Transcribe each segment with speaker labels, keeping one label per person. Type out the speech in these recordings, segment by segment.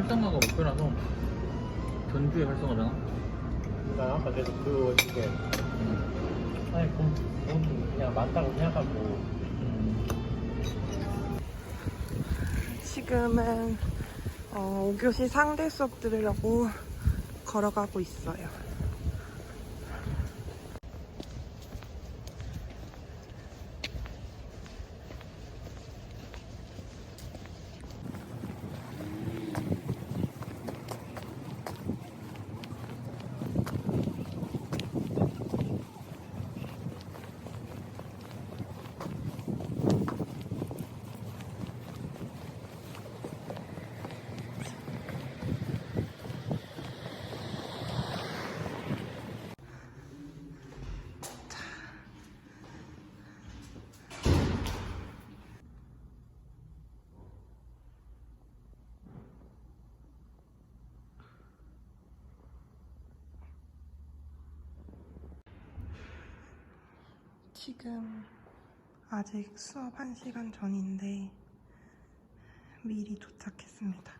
Speaker 1: 활성화가 목표라서 전주의 활성화잖아
Speaker 2: 나 아까 계속 그 이게
Speaker 1: 응.
Speaker 2: 아니 돈, 돈 그냥 많다고 생각하고
Speaker 1: 음.
Speaker 3: 지금은 어, 5교시 상대 수업 들으려고 걸어가고 있어요. 지금 아직 수업 1시간 전인데 미리 도착했습니다.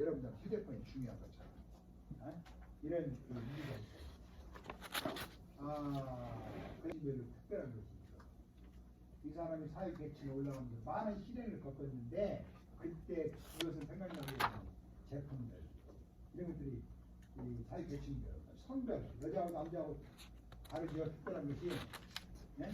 Speaker 4: 여러분들 휴대폰이 중요한. 어? 이런 그 문제가 있어요. 아, 별 특별한 것이 있어. 이 사람이 사회 계층에 올라가면서 많은 시련을 겪었는데 그때 그것을 생각나게 되는 제품들 이런 것들이 이 사회 계층별 성별 여자하고 남자하고 다르죠 특별한 것이 네?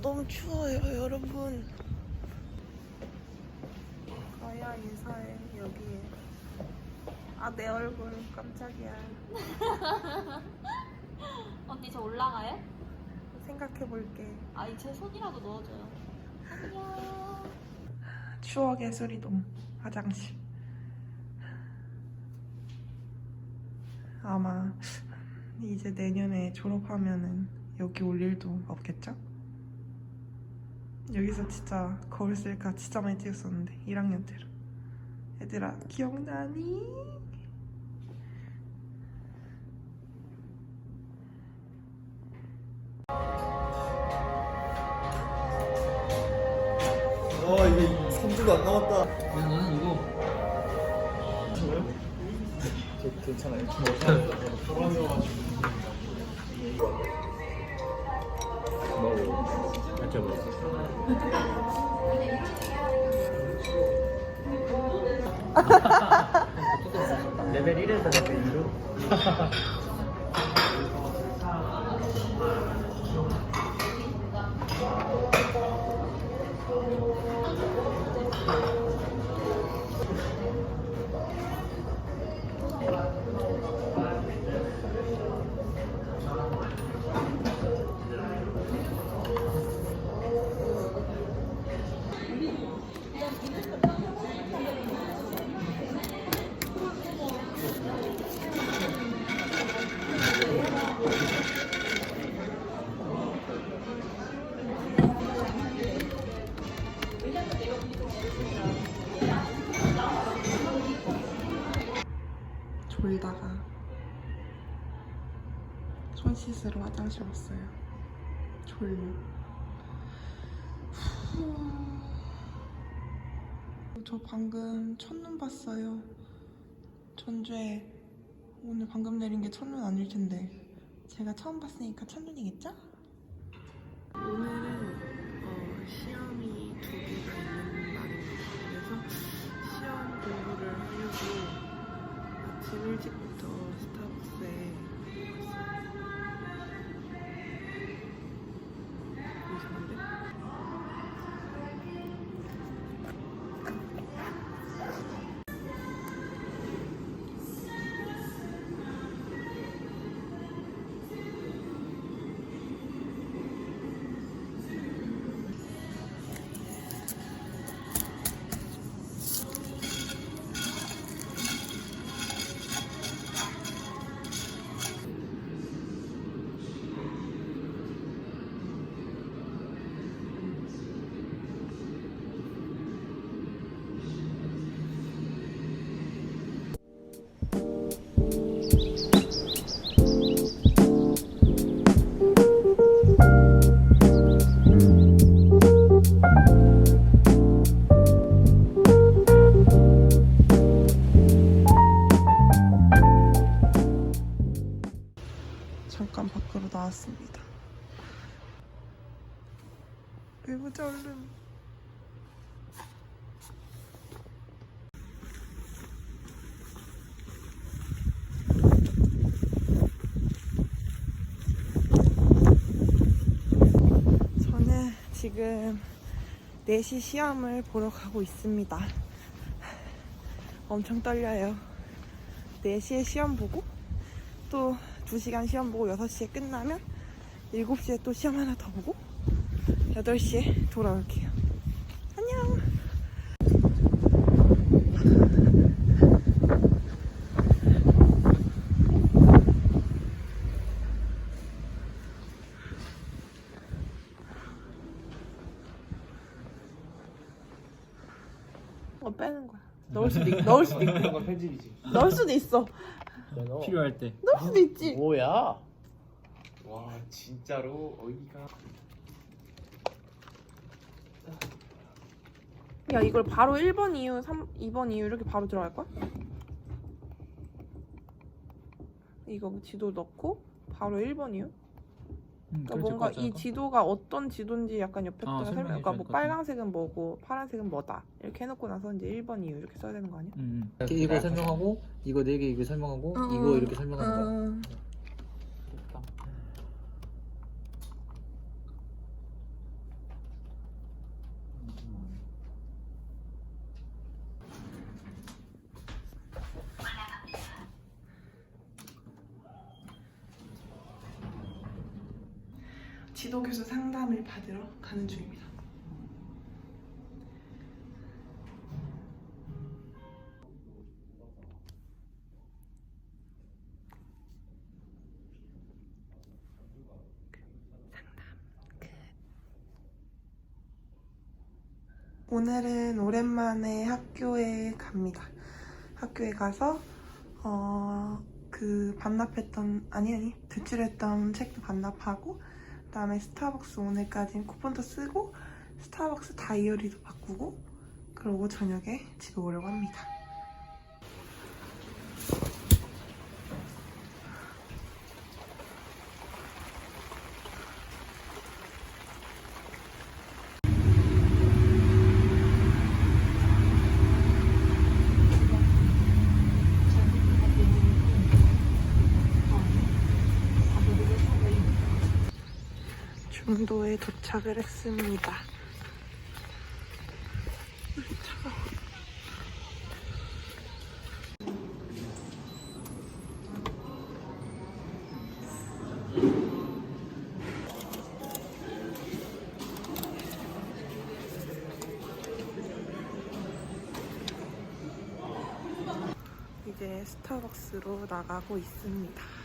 Speaker 3: 너무 추워요, 여러분. 가야 인사해, 여기에. 아, 내 얼굴 깜짝이야.
Speaker 5: 언니 저 올라가요?
Speaker 3: 생각해볼게.
Speaker 5: 아이 제 손이라도 넣어줘요. 안녕.
Speaker 3: 추억의 수리동 화장실. 아마 이제 내년에 졸업하면은 여기 올 일도 없겠죠? 여기서 진짜 거울 셀카 진짜 많이 찍었었는데 1학년 때로 얘들아 기억나니?
Speaker 6: 어, 와 이게 3주도 안 남았다
Speaker 1: 나는 이거
Speaker 6: 괜찮아요?
Speaker 3: 손 씻으러 화장실 왔어요. 졸려. 후. 저 방금 첫눈 봤어요. 전주에 오늘 방금 내린 게 첫눈 아닐 텐데 제가 처음 봤으니까 첫눈이겠죠? 오늘 4시 시험을 보러 가고 있습니다. 엄청 떨려요. 4시에 시험 보고 또 2시간 시험 보고 6시에 끝나면 7시에 또 시험 하나 더 보고 8시에 돌아올게요. 안녕! 어, 빼는 거야. 넣을 수도 있, 넣을 수도 있고.
Speaker 2: 이런 건 편집이지.
Speaker 3: 넣을 수도 있어.
Speaker 2: 너
Speaker 1: 필요할 때
Speaker 3: 넣을 수도 있지.
Speaker 2: 뭐야? 와 진짜로 어이가.
Speaker 3: 야 이걸 바로 1번 이유, 3, 2번 이유 이렇게 바로 들어갈 거야? 이거 지도 넣고 바로 1번 이유?
Speaker 1: 음,
Speaker 3: 그러니까 뭔가 이 지도가 어떤 지도인지 약간 옆에다가
Speaker 1: 아,
Speaker 3: 설명. 그러니까 뭐. 빨강색은 뭐고 파란색은 뭐다 이렇게 해놓고 나서 이제 1번 이유 이렇게 써야 되는 거 아니야?
Speaker 1: 음, 음. 이거 설명하고 이거 네 개 이거 설명하고 이거 이렇게 설명하는 거야
Speaker 3: 지도 교수 상담을 받으러 가는 중입니다. 오늘은 오랜만에 학교에 갑니다. 학교에 가서 어, 그 반납했던 아니 아니 대출했던 책도 반납하고 그다음에 스타벅스 오늘까지 쿠폰도 쓰고 스타벅스 다이어리도 바꾸고 그러고 저녁에 집에 오려고 합니다. 중도에 도착을 했습니다. 이제 스타벅스로 나가고 있습니다.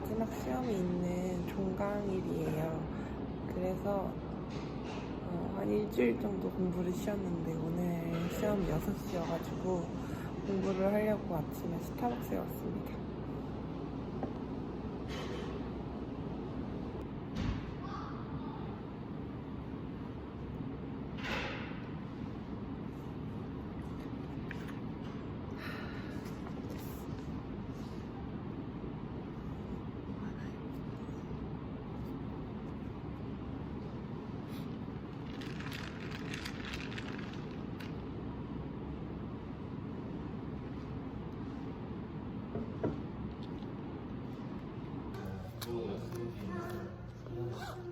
Speaker 3: 마지막 시험이 있는 종강일이에요. 그래서 어, 한 일주일 정도 공부를 쉬었는데 오늘 시험 6시여가지고 공부를 하려고 아침에 스타벅스에 왔습니다. 그 말씀을 드리면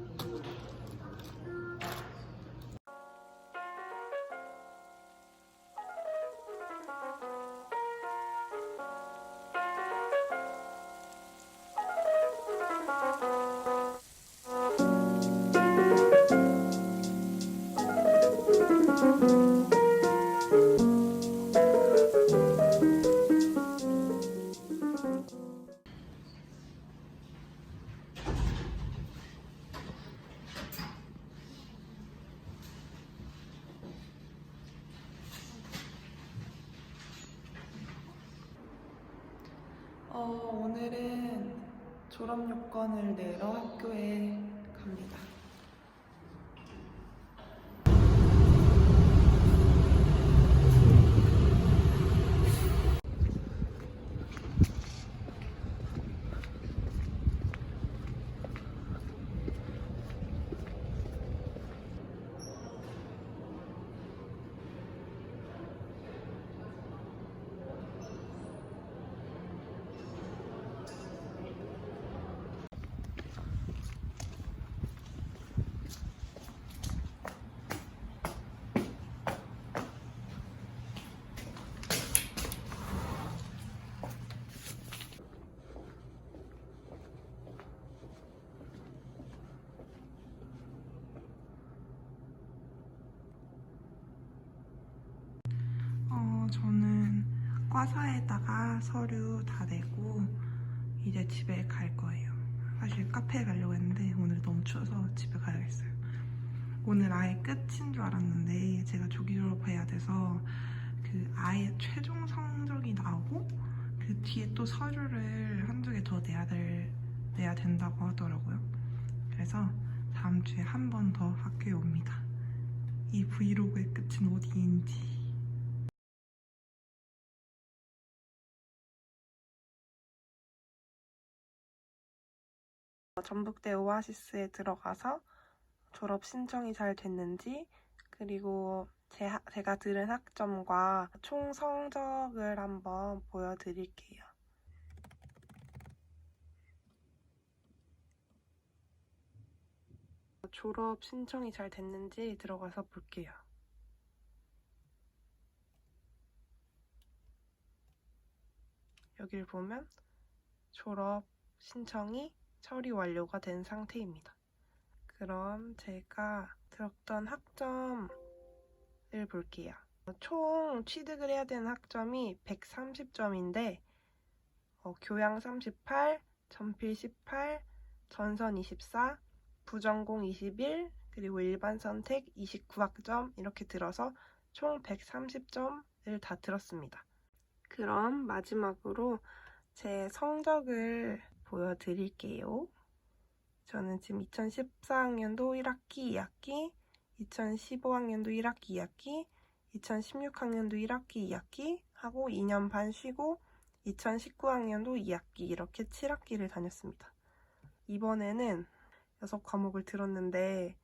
Speaker 3: 어, 오늘은 졸업 요건을 내러 학교에 갑니다. 서류 다 내고 이제 집에 갈 거예요. 사실 카페에 가려고 했는데 오늘 너무 추워서 집에 가야겠어요. 오늘 아예 끝인 줄 알았는데 제가 조기 졸업해야 돼서 그 아예 최종 성적이 나오고 그 뒤에 또 서류를 한두 개 더 내야 될 내야 된다고 하더라고요. 그래서 다음 주에 한 번 더 학교에 옵니다. 이 브이로그의 끝은 어디인지. 전북대 오아시스에 들어가서 졸업 신청이 잘 됐는지 그리고 제, 하- 제가 들은 학점과 총 성적을 한번 보여드릴게요. 졸업 신청이 잘 됐는지 들어가서 볼게요. 여길 보면 졸업 신청이 처리 완료가 된 상태입니다. 그럼 제가 들었던 학점을 볼게요. 총 취득을 해야 되는 학점이 130점인데 어, 교양 38, 전필 18, 전선 24, 부전공 21, 그리고 일반 선택 29학점 이렇게 들어서 총 130점을 다 들었습니다. 그럼 마지막으로 제 성적을 보여드릴게요. 저는 지금 2014학년도 1학기 2학기, 2015학년도 1학기 2학기, 2016학년도 1학기 2학기 하고 2년 반 쉬고 2019학년도 2학기 이렇게 7학기를 다녔습니다. 이번에는 6과목을 들었는데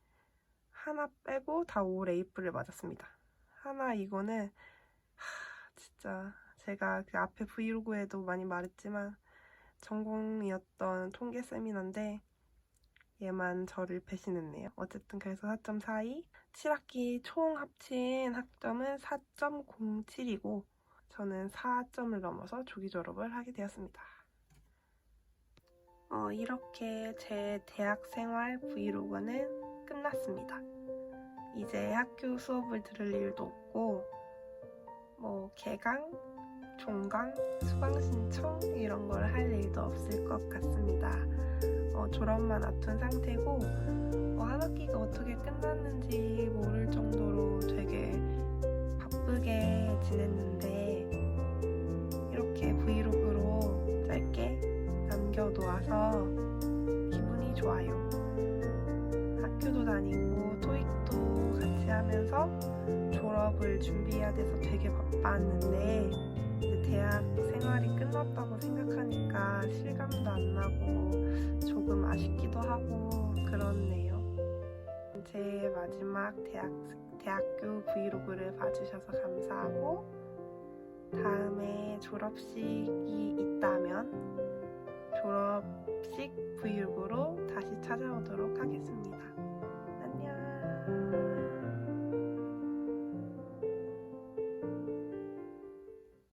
Speaker 3: 하나 빼고 다올 A뿔을 맞았습니다. 하나 이거는 하, 진짜 제가 그 앞에 브이로그에도 많이 말했지만 전공이었던 통계 세미나인데 얘만 저를 배신했네요. 어쨌든 그래서 4.42 7학기 총 합친 학점은 4.07이고 저는 4점을 넘어서 조기 졸업을 하게 되었습니다. 어, 이렇게 제 대학 생활 브이로그는 끝났습니다. 이제 학교 수업을 들을 일도 없고 뭐 개강, 종강, 수강 신청 이런 걸 할 일도 없을 것 같습니다. 어, 졸업만 앞둔 상태고 어, 한 학기가 어떻게 끝났는지 모를 정도로 되게 바쁘게 지냈는데 이렇게 브이로그로 짧게 남겨놓아서 기분이 좋아요. 학교도 다니고 토익도 같이 하면서 졸업을 준비해야 돼서 되게 바빴는데 이제 대학 생활이 끝났다고 생각하니까 실감도 안 나고 조금 아쉽기도 하고 그렇네요. 제 마지막 대학, 대학교 브이로그를 봐주셔서 감사하고 다음에 졸업식이 있다면 졸업식 브이로그로 다시 찾아오도록 하겠습니다.